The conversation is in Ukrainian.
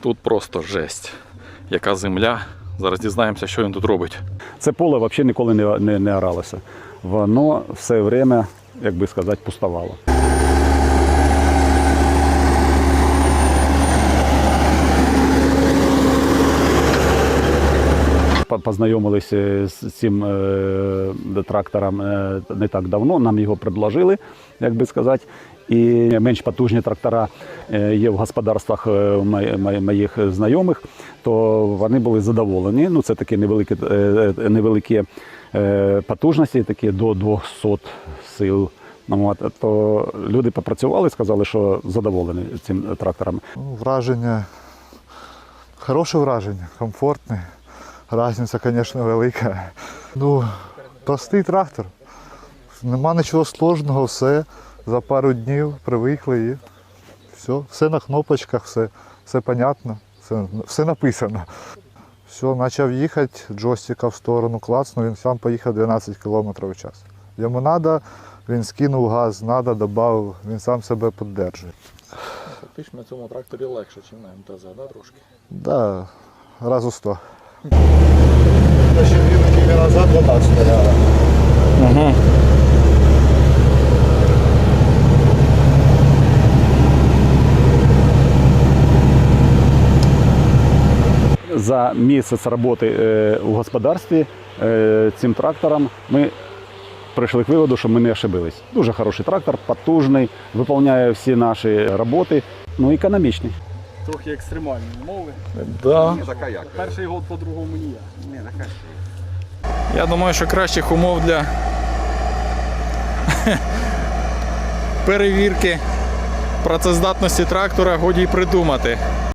Тут просто жесть. Яка земля. Зараз дізнаємося, що він тут робить. Це поле взагалі ніколи не, не, не оралося. Воно все время, як би сказати, пустувало. Познайомилися з цим е, трактором е, не так давно. Нам його предложили, як би сказати. І менш потужні трактора е, є в господарствах мо- мо- моїх знайомих, то вони були задоволені. Ну, це такі невеликі, невеликі потужності, такі до 200 сил. Ну, то люди попрацювали, сказали, що задоволені цим трактором. Ну, враження, хороше враження, комфортне. Разниця, звісно, велика. Ну, простий трактор. Нема нічого сложного, все за пару днів привикли і все, все на кнопочках, все, все понятно, все, все написано. Все, почав їхати, джойстика в сторону клацнув, він сам поїхав 12 км в час. Йому треба, він скинув газ, треба, додав, він сам себе підтримує. Фактично на цьому тракторі легше, ніж на МТЗ, да, трошки? Да, раз у сто. Ще дві неділі назад вода стояла. Угу. За місяць роботи е, у господарстві е, цим трактором ми прийшли к виводу, що ми не ошибились. Дуже хороший трактор, потужний, виконує всі наші роботи, ну економічний. Трохи екстремальні умови. Да. Перший год по-другому ніяк. Я думаю, що кращих умов для перевірки працездатності трактора годі й придумати.